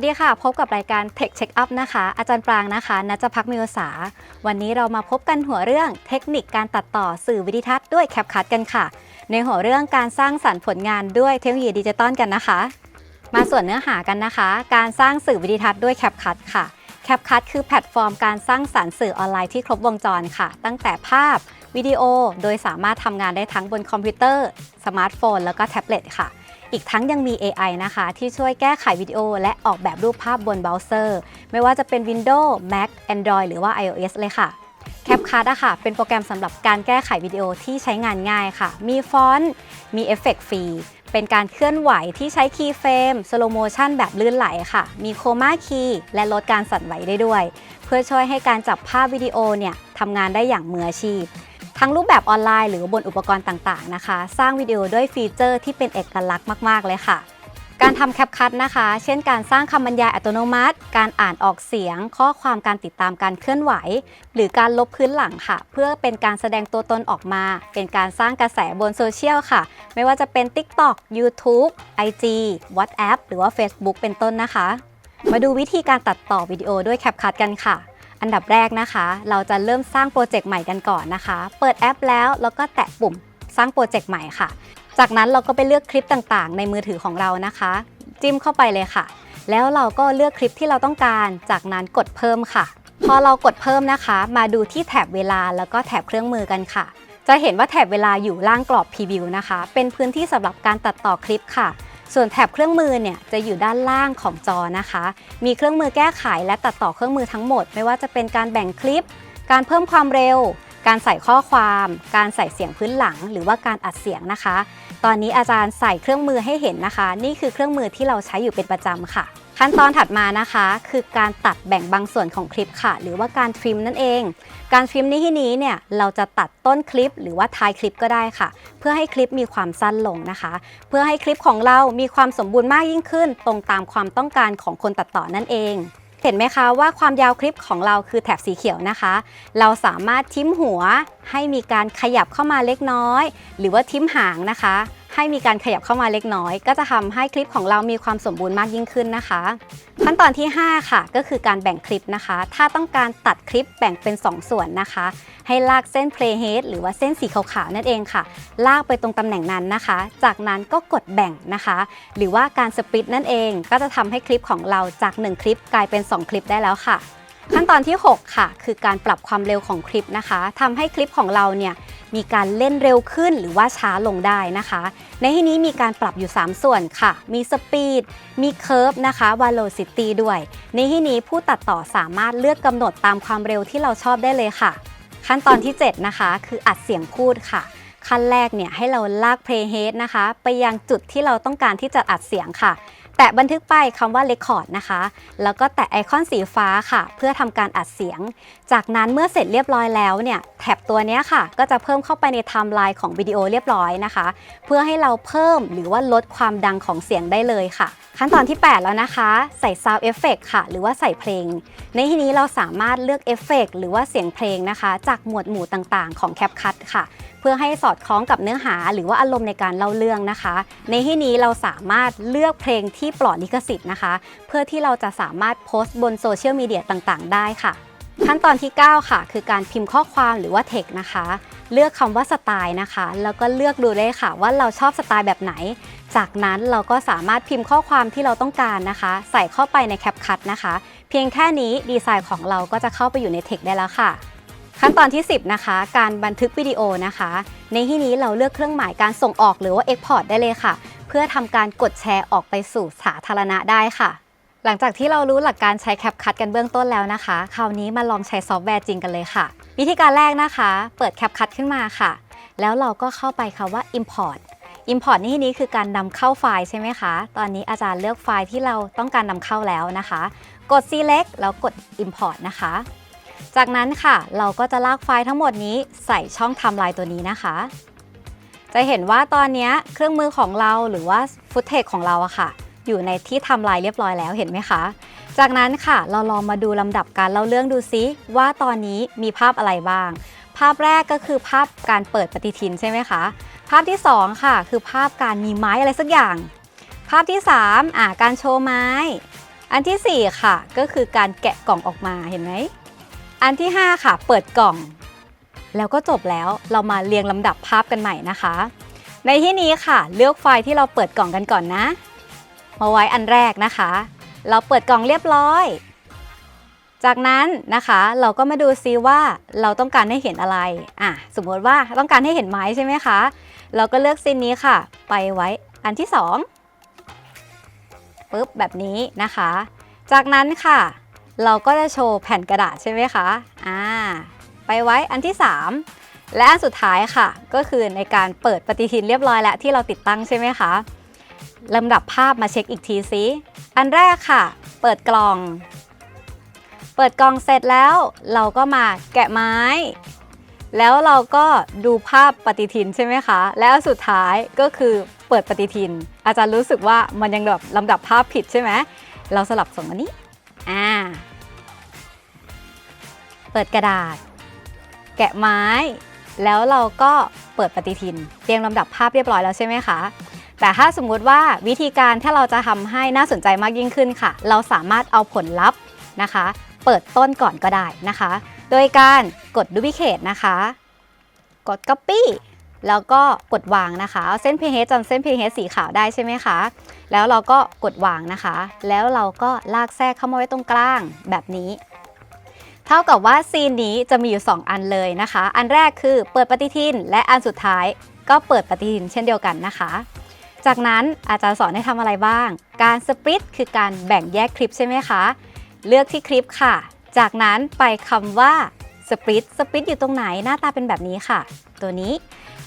สวัสดีค่ะ พบกับรายการ Tech Check Up นะคะ อาจารย์ปรางนะคะนัจพักมิโอสา วันนี้เรามาพบกันหัวเรื่องเทคนิคการตัดต่อสื่อวิดิทัศน์ด้วยแคปคั t กันค่ะ ในหัวเรื่องการสร้างสรรค์ผลงานด้วยเทคโนโลยีดิจิตอลกันนะคะ มาส่วนเนื้อหากันนะคะ การสร้างสื่อวิดิทัศน์ด้วยแคปคั t ค่ะแคปคั t คือแพลตฟอร์มการสร้างสรรค์สื่อออนไลน์ที่ครบวงจรค่ะ ตั้งแต่ภาพวิดีโอ โดยสามารถทำงานได้ทั้งบนคอมพิวเตอร์ สมาร์ทโฟน แล้วก็แท็บเล็ตค่ะ อีกทั้งยังมี AI นะคะ ที่ช่วยแก้ไขวิดีโอ และออกแบบรูปภาพบนเบราว์เซอร์ ไม่ว่าจะเป็น Windows Mac Android หรือว่า iOS เลยค่ะ CapCut อะค่ะ เป็นโปรแกรมสำหรับการแก้ไขวิดีโอที่ใช้งานง่ายค่ะ มีฟอนต์ มีเอฟเฟกต์ฟรี เป็นการเคลื่อนไหวที่ใช้คีย์เฟรมสโลโมชันแบบลื่นไหลค่ะ มีโคม่าคีย์และลดการสั่นไหวได้ด้วย เพื่อช่วยให้การจับภาพวิดีโอเนี่ยทำงานได้อย่างมืออาชีพ ทั้งรูปแบบออนไลน์หรือบนอุปกรณ์ต่างๆนะคะ สร้างวิดีโอด้วยฟีเจอร์ที่เป็นเอกลักษณ์มากๆ เลยค่ะ การทำแคปคัตนะคะ เช่นการสร้างคำบรรยายอัตโนมัติ การอ่านออกเสียง ข้อความการติดตามการเคลื่อนไหว หรือการลบพื้นหลังค่ะ เพื่อเป็นการแสดงตัวตนออกมา เป็นการสร้างกระแสบนโซเชียลค่ะ ไม่ว่าจะเป็น TikTok YouTube IG WhatsApp หรือว่า Facebook เป็นต้นนะคะ มาดูวิธีการตัดต่อวิดีโอด้วยแคปคัตกันค่ะ อันดับแรกนะคะ เราจะเริ่มสร้างโปรเจกต์ใหม่กันก่อนนะคะ เปิดแอปแล้วแล้วก็แตะปุ่มสร้างโปรเจกต์ใหม่ค่ะ จากนั้นเราก็ไปเลือกคลิปต่างๆ ในมือถือของเรานะคะ จิ้มเข้าไปเลยค่ะ แล้วเราก็เลือกคลิปที่เราต้องการ จากนั้นกดเพิ่มค่ะ พอเรากดเพิ่มนะคะ มาดูที่แถบเวลาแล้วก็แถบเครื่องมือกันค่ะ จะเห็นว่าแถบเวลาอยู่ล่างกรอบพรีวิวนะคะ เป็นพื้นที่สำหรับการตัดต่อคลิปค่ะ ส่วนแถบเครื่องมือเนี่ยจะอยู่ด้านล่างของจอนะคะ มีเครื่องมือแก้ไขและตัดต่อเครื่องมือทั้งหมด ไม่ว่าจะเป็นการแบ่งคลิป การเพิ่มความเร็ว การใส่ข้อความ การใส่เสียงพื้นหลัง หรือว่าการอัดเสียงนะคะ ตอนนี้อาจารย์ใส่เครื่องมือให้เห็นนะคะ นี่คือเครื่องมือที่เราใช้อยู่เป็นประจำค่ะ ขั้นตอนถัดมานะคะ คือการตัดแบ่งบางส่วนของคลิปค่ะ หรือว่าการทริมนั่นเอง การทริมในที่นี้เนี่ยเราจะตัดต้นคลิป หรือว่าท้ายคลิปก็ได้ค่ะ เพื่อให้คลิปมีความสั้นลงนะคะ เพื่อให้คลิปของเรามีความสมบูรณ์มากยิ่งขึ้น ตรงตามความต้องการของคนตัดต่อนั่นเองเห็นไหมคะว่าความยาวคลิปของเราคือแถบสีเขียวนะคะ เราสามารถทิ้มหัวให้มีการขยับเข้ามาเล็กน้อย หรือว่าทิ้มหางนะคะ ให้มีการขยับเข้ามาเล็กน้อย ก็จะทำให้คลิปของเรามีความสมบูรณ์มากยิ่งขึ้นนะคะ ขั้นตอนที่ 5 ค่ะ ก็คือการแบ่งคลิปนะคะ ถ้าต้องการตัดคลิปแบ่งเป็น 2 ส่วนนะคะ ให้ลากเส้น playhead หรือว่าเส้นสีขาวๆนั่นเองค่ะ ลากไปตรงตำแหน่งนั้นนะคะ จากนั้นก็กดแบ่งนะคะ หรือว่าการสปริตนั่นเองก็จะทำให้คลิปของเราจาก 1 คลิปกลายเป็น 2 คลิปได้แล้วค่ะ ขั้นตอนที่ 6 ค่ะ คือการปรับความเร็วของคลิปนะคะทำให้คลิปของเราเนี่ยมีการเล่นเร็วขึ้นหรือว่าช้าลงได้นะคะ ในที่นี้มีการปรับอยู่ 3 ส่วนค่ะ มีสปีด มีเค r ร์ฟนะคะ velocity ด้วย ในที่นี้ผู้ตัดต่อสามารถเลือกกำหนดตามความเร็วที่เราชอบได้เลยค่ะ ขั้นตอนที่ 7 นะคะ คืออัดเสียงพูดค่ะ ขั้นแรกเนี่ยให้เราลาก playhead นะคะ ไปยังจุดที่เราต้องการที่จะอัดเสียงค่ะ แตะบันทึกไปคำว่า record นะคะ แล้วก็แตะไอคอนสีฟ้าค่ะ เพื่อทำการอัดเสียง จากนั้นเมื่อเสร็จเรียบร้อยแล้วเนี่ยแท็บตัวนี้ค่ะ ก็จะเพิ่มเข้าไปในไทม์ไลน์ของวิดีโอเรียบร้อยนะคะ เพื่อให้เราเพิ่มหรือว่าลดความดังของเสียงได้เลยค่ะ ขั้นตอนที่ 8 แล้วนะคะ ใส่ Sound Effect ค่ะ หรือว่าใส่เพลง ในที่นี้เราสามารถเลือกเอฟเฟกหรือว่าเสียงเพลงนะคะ จากหมวดหมู่ต่างๆ ของ CapCut ค่ะเพื่อให้สอดคล้องกับเนื้อหาหรือว่าอารมณ์ในการเล่าเรื่องนะคะ ในที่นี้เราสามารถเลือกเพลงที่ปลอดลิขสิทธิ์นะคะ เพื่อที่เราจะสามารถโพสต์บนโซเชียลมีเดียต่างๆ ได้ค่ะ ขั้นตอนที่ 9 ค่ะ คือการพิมพ์ข้อความหรือว่าเทคนะคะ เลือกคำว่าสไตล์นะคะ แล้วก็เลือกดูเลยค่ะ ว่าเราชอบสไตล์แบบไหน จากนั้นเราก็สามารถพิมพ์ข้อความที่เราต้องการนะคะ ใส่เข้าไปในแคปคัตนะคะ เพียงแค่นี้ดีไซน์ของเราก็จะเข้าไปอยู่ในเทคได้แล้วค่ะ ขั้นตอนที่ 10 นะคะ การบันทึกวิดีโอนะคะ ในที่นี้เราเลือกเครื่องหมายการส่งออกหรือว่า Export ได้เลยค่ะ เพื่อทำการกดแชร์ออกไปสู่สาธารณะได้ค่ะ หลังจากที่เรารู้หลักการใช้ CapCut กันเบื้องต้นแล้วนะคะ คราวนี้มาลองใช้ซอฟต์แวร์จริงกันเลยค่ะ วิธีการแรกนะคะ เปิด CapCut ขึ้นมาค่ะ แล้วเราก็เข้าไปคำว่า import import นี่นี้คือการนำเข้าไฟล์ใช่ไหมคะ ตอนนี้อาจารย์เลือกไฟล์ที่เราต้องการนำเข้าแล้วนะคะ กด select แล้วกด import นะคะ จากนั้นค่ะ เราก็จะลากไฟล์ทั้งหมดนี้ใส่ช่องไทม์ไลน์ตัวนี้นะคะ จะเห็นว่าตอนนี้เครื่องมือของเราหรือว่าฟุตเทคของเราอะค่ะ อยู่ในที่ไทำลายเรียบร้อยแล้วเห็นไหมคะ จากนั้นค่ะเราลองมาดูลำดับการเล่าเรื่องดูซิว่าตอนนี้มีภาพอะไรบ้าง ภาพแรกก็คือภาพการเปิดปฏิทินใช่ไหมคะ ภาพที่ 2 ค่ะ คือภาพการมีไม้อะไรสักอย่าง ภาพที่3อ่าการโชว์ไม้ อันทีสี่4 ค่ะ ก็คือการแกะกล่องออกมาเห็นไหม อันที่ 5 ค่ะ เปิดกล่อง แล้วก็จบแล้วเรามาเรียงลำดับภาพกันใหม่นะคะ ในที่นี้ค่ะ เลือกไฟล์ที่เราเปิดกล่องกันก่อนนะ มาไว้อันแรกนะคะ เราเปิดกล่องเรียบร้อย จากนั้นนะคะเราก็มาดูซิว่าเราต้องการให้เห็นอะไรอะสมมติว่าต้องการให้เห็นไม้ใช่ไหมคะ เราก็เลือกซีนนี้ค่ะ ไปไว้อันที่สองปุ๊บแบบนี้นะคะ จากนั้นค่ะ เราก็จะโชว์แผ่นกระดาษใช่ไหมคะอ่าไปไว้อันที่ 3 และอันสุดท้ายค่ะ ก็คือในการเปิดปฏิทินเรียบร้อยแล้วที่เราติดตั้งใช่ไหมคะลำดับภาพมาเช็คอีกทีซิอันแรกค่ะ เปิดกล่อง เปิดกล่องเสร็จแล้ว เราก็มาแกะไม้ แล้วเราก็ดูภาพปฏิทินใช่ไหมคะ แล้วสุดท้ายก็คือเปิดปฏิทิน อาจารย์รู้สึกว่ามันยังแบบลำดับภาพผิดใช่ไหมเราสลับส่งอันนี้อ่า เปิดกระดาษ แกะไม้ แล้วเราก็เปิดปฏิทิน เรียงลำดับภาพเรียบร้อยแล้วใช่ไหมคะแต่ถ้าสมมุติว่าวิธีการถ้าเราจะทำให้น่าสนใจมากยิ่งขึ้นค่ะ เราสามารถเอาผลลัพธ์นะคะ เปิดต้นก่อนก็ได้นะคะ โดยการกด duplicate นะคะ กด copy แล้วก็กดวางนะคะเอาเส้น pH จำเส้น pH สีขาวได้ใช่ไหมคะ แล้วเราก็กดวางนะคะ แล้วเราก็ลากแทรกเข้ามาไว้ตรงกลางแบบนี้ เท่ากับว่าซีนนี้จะมีอยู่ 2 อันเลยนะคะ อันแรกคือเปิดปฏิทิน และอันสุดท้ายก็เปิดปฏิทินเช่นเดียวกันนะคะ จากนั้นอาจารย์สอนให้ทำอะไรบ้าง การสปริตคือการแบ่งแยกคลิปใช่ไหมคะ เลือกที่คลิปค่ะ จากนั้นไปคำว่าสปริตสปริตอยู่ตรงไหนหน้าตาเป็นแบบนี้ค่ะ ตัวนี้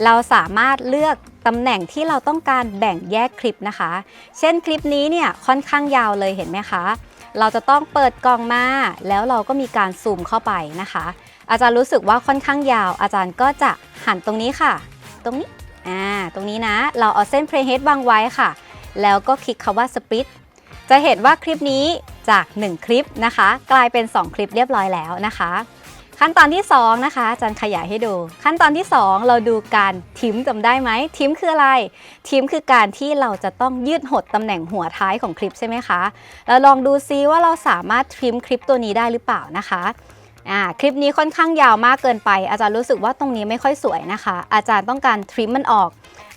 เราสามารถเลือกตำแหน่งที่เราต้องการแบ่งแยกคลิปนะคะ เช่นคลิปนี้เนี่ยค่อนข้างยาวเลยเห็นไหมคะ เราจะต้องเปิดกล่องมา แล้วเราก็มีการซูมเข้าไปนะคะ อาจารย์รู้สึกว่าค่อนข้างยาว อาจารย์ก็จะหันตรงนี้ค่ะ ตรงนี้อ่าตรงนี้นะ เราเอาเส้น playhead วางไว้ค่ะ แล้วก็คลิกคำว่า split จะเห็นว่าคลิปนี้จาก 1 คลิปนะคะ กลายเป็น 2 คลิปเรียบร้อยแล้วนะคะ ขั้นตอนที่ 2 นะคะอาจารย์ขยายให้ดู ขั้นตอนที่ 2 เราดูการทิมจำได้ไหมทิมคืออะไร ทิมคือการที่เราจะต้องยืดหดตำแหน่งหัวท้ายของคลิปใช่ไหมคะเราลองดูซิว่าเราสามารถทิมคลิปตัวนี้ได้หรือเปล่านะคะคลิปนี้ค่อนข้างยาวมากเกินไป อาจารย์รู้สึกว่าตรงนี้ไม่ค่อยสวยนะคะ อาจารย์ต้องการทริมมันออก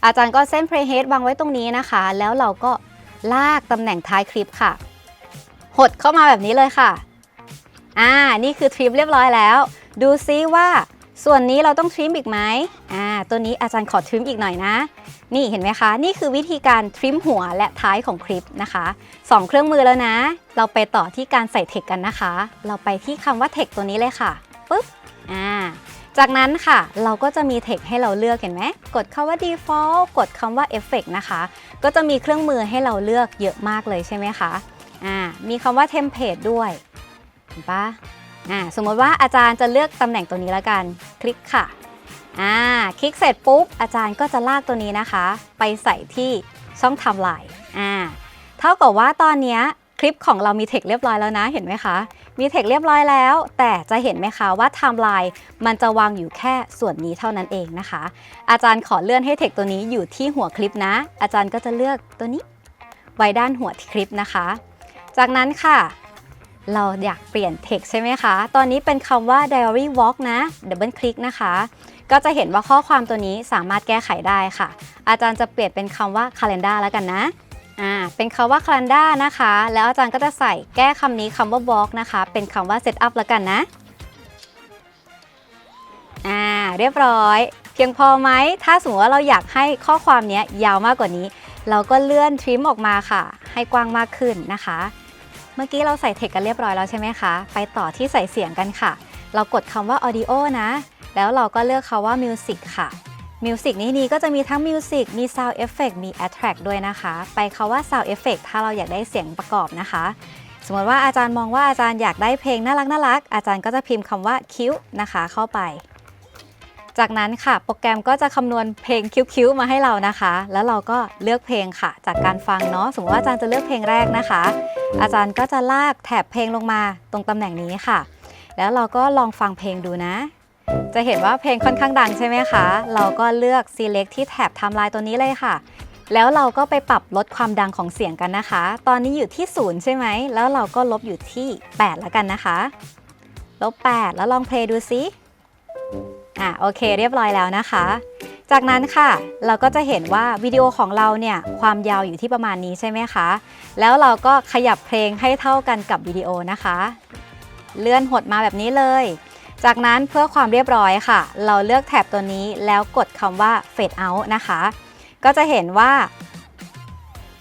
อาจารย์ก็เส้น playhead วางไว้ตรงนี้นะคะ แล้วเราก็ลากตำแหน่งท้ายคลิปค่ะ หดเข้ามาแบบนี้เลยค่ะ อ่า นี่คือทริมเรียบร้อยแล้ว ดูซิว่าส่วนนี้เราต้องทริมอีกไหมอ่า ตัวนี้อาจารย์ขอทริมอีกหน่อยนะ นี่เห็นไหมคะ นี่คือวิธีการทริมหัวและท้ายของคลิปนะคะสองเครื่องมือแล้วนะ เราไปต่อที่การใส่เทคกันนะคะ เราไปที่คำว่าเทคตัวนี้เลยค่ะ ปึ๊บ อ่า จากนั้นค่ะ เราก็จะมีเทคให้เราเลือกเห็นไหม กดคำว่า default กดคำว่า effect นะคะ ก็จะมีเครื่องมือให้เราเลือกเยอะมากเลยใช่ไหมคะ อ่า มีคำว่า template ด้วย ห็นปะอ่าสมมติว่าอาจารย์จะเลือกตำแหน่งตัวนี้แล้วกัน คลิกค่ะอ่าคลิกเสร็จปุ๊บ อาจารย์ก็จะลากตัวนี้นะคะ ไปใส่ที่ช่องไทม์ไลน์อ่าเท่ากับว่าตอนนี้คลิปของเรามีเทคเรียบร้อยแล้วนะเห็นไหมคะ มีเทคเรียบร้อยแล้ว แต่จะเห็นไหมคะว่าไทม์ไลน์มันจะวางอยู่แค่ส่วนนี้เท่านั้นเองนะคะ อาจารย์ขอเลื่อนให้เทคตัวนี้อยู่ที่หัวคลิปนะ อาจารย์ก็จะเลือกตัวนี้ ไว้ด้านหัวคลิปนะคะ จากนั้นค่ะ เราอยากเปลี่ยนเทคใช่ไหมคะ ตอนนี้เป็นคำว่า diary walk นะดับเบิลคลิกนะคะ ก็จะเห็นว่าข้อความตัวนี้สามารถแก้ไขได้ค่ะ อาจารย์จะเปลี่ยนเป็นคำว่า calendar แล้วกันนะ อ่า เป็นคำว่า calendar นะคะ แล้วอาจารย์ก็จะใส่แก้คำนี้คำว่า walk นะคะ เป็นคำว่า set up แล้วกันนะ อ่า เรียบร้อย เพียงพอไหม ถ้าสมมติว่าเราอยากให้ข้อความนี้ยยาวมากกว่านี้ เราก็เลื่อนทริมออกมาค่ะ ให้กว้างมากขึ้นนะคะ เมื่อกี้เราใส่เทคกันเรียบร้อยแล้วใช่ไหมคะ ไปต่อที่ใส่เสียงกันค่ะ เรากดคำว่า audio นะ แล้วเราก็เลือกคาว่า music ค่ะ music นี้นี้ก็จะมีทั้ง music มี sound effect มี attract ด้วยนะคะ ไปคาว่า sound effect ถ้าเราอยากได้เสียงประกอบนะคะ สมมติว่าอาจารย์มองว่าอาจารย์อยากได้เพลงน่ารักน่ารักอาจารย์ก็จะพิมพ์คำว่า cute นะคะ เข้าไป จากนั้นค่ะ โปรแกรมก็จะคำนวณเพลงคิ้วๆมาให้เรานะคะ แล้วเราก็เลือกเพลงค่ะ จากการฟังเนาะสมมติว่าอาจารย์จะเลือกเพลงแรกนะคะ อาจารย์ก็จะลากแถบเพลงลงมาตรงตำแหน่งนี้ค่ะ แล้วเราก็ลองฟังเพลงดูนะ จะเห็นว่าเพลงค่อนข้างดังใช่ไหมคะ เราก็เลือก select ที่แถบ timeline ตัวนี้เลยค่ะแล้วเราก็ไปปรับลดความดังของเสียงกันนะคะ ตอนนี้อยู่ที่0ใช่ไหม แล้วเราก็ลบอยู่ที่ 8 แล้วกันนะคะ ลบ 8 แล้วลองเพลงดูซิ อะโอเคเรียบร้อยแล้วนะคะ จากนั้นค่ะเราก็จะเห็นว่าวิดีโอของเราเนี่ยความยาวอยู่ที่ประมาณนี้ใช่ไหมคะ แล้วเราก็ขยับเพลงให้เท่ากันกับวิดีโอนะคะ เลื่อนหดมาแบบนี้เลย จากนั้นเพื่อความเรียบร้อยค่ะ เราเลือกแถบตัวนี้แล้วกดคำว่า fade out นะคะ ก็จะเห็นว่า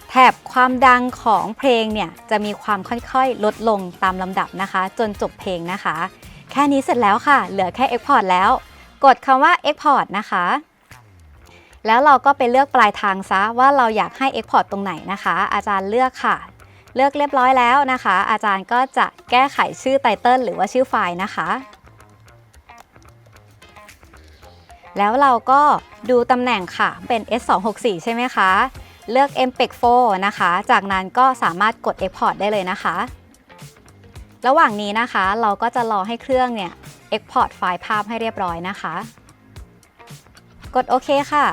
แถบความดังของเพลงเนี่ยจะมีความค่อยๆ ลดลงตามลำดับนะคะ จนจบเพลงนะคะ แค่นี้เสร็จแล้วค่ะ เหลือแค่ Export แล้ว กดคำว่า Export นะคะ แล้วเราก็ไปเลือกปลายทางซะว่าเราอยากให้ Export ตรงไหนนะคะ อาจารย์เลือกค่ะ เลือกเรียบร้อยแล้วนะคะ อาจารย์ก็จะแก้ไขชื่อไตเติลหรือว่าชื่อไฟล์นะคะแล้วเราก็ดูตำแหน่งค่ะ เป็น S264 ใช่ไหมคะ เลือก MPEG 4นะคะ จากนั้นก็สามารถกด Export ได้เลยนะคะ ระหว่างนี้นะคะ เราก็จะรอให้เครื่องเนี่ย Export ไฟล์ภาพให้เรียบร้อยนะคะ กดโอเคค่ะ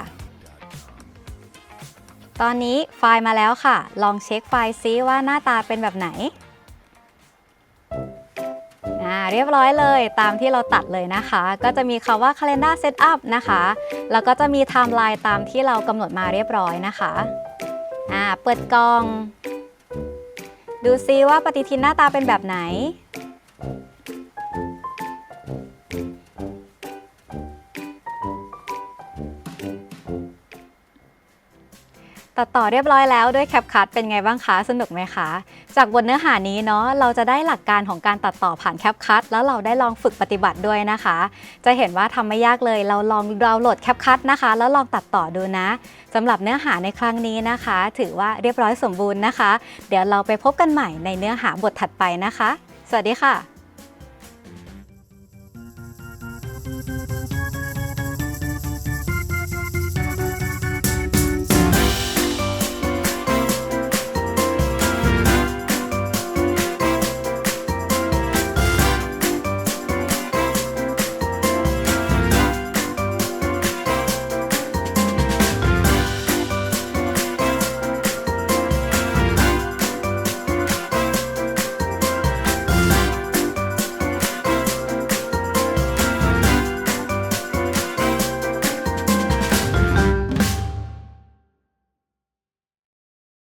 ตอนนี้ไฟล์มาแล้วค่ะ ลองเช็คไฟล์ซิว่าหน้าตาเป็นแบบไหนอ่าเรียบร้อยเลยตามที่เราตัดเลยนะคะ ก็จะมีคำว่า calendar setup นะคะ แล้วก็จะมีไทม์ไลน์ตามที่เรากำหนดมาเรียบร้อยนะคะอ่าเปิดกล่อง ดูซิว่าปฏิทินหน้าตาเป็นแบบไหน ตัดต่อเรียบร้อยแล้วด้วยแคปคั t เป็นไงบ้างคะ สนุกไหมคะ จากบทเนื้อหานี้เนาะเราจะได้หลักการของการตัดต่อผ่านแคปคั t แล้วเราได้ลองฝึกปฏิบัติด้วยนะคะ จะเห็นว่าทำไม่ยากเลย เราลองดาวน์โหลดแคปคั t นะคะ แล้วลองตัดต่อดูนะสำหรับเนื้อหาในครั้งนี้นะคะ ถือว่าเรียบร้อยสมบูรณ์นะคะ เดี๋ยวเราไปพบกันใหม่ในเนื้อหาบทถัดไปนะคะ สวัสดีค่ะ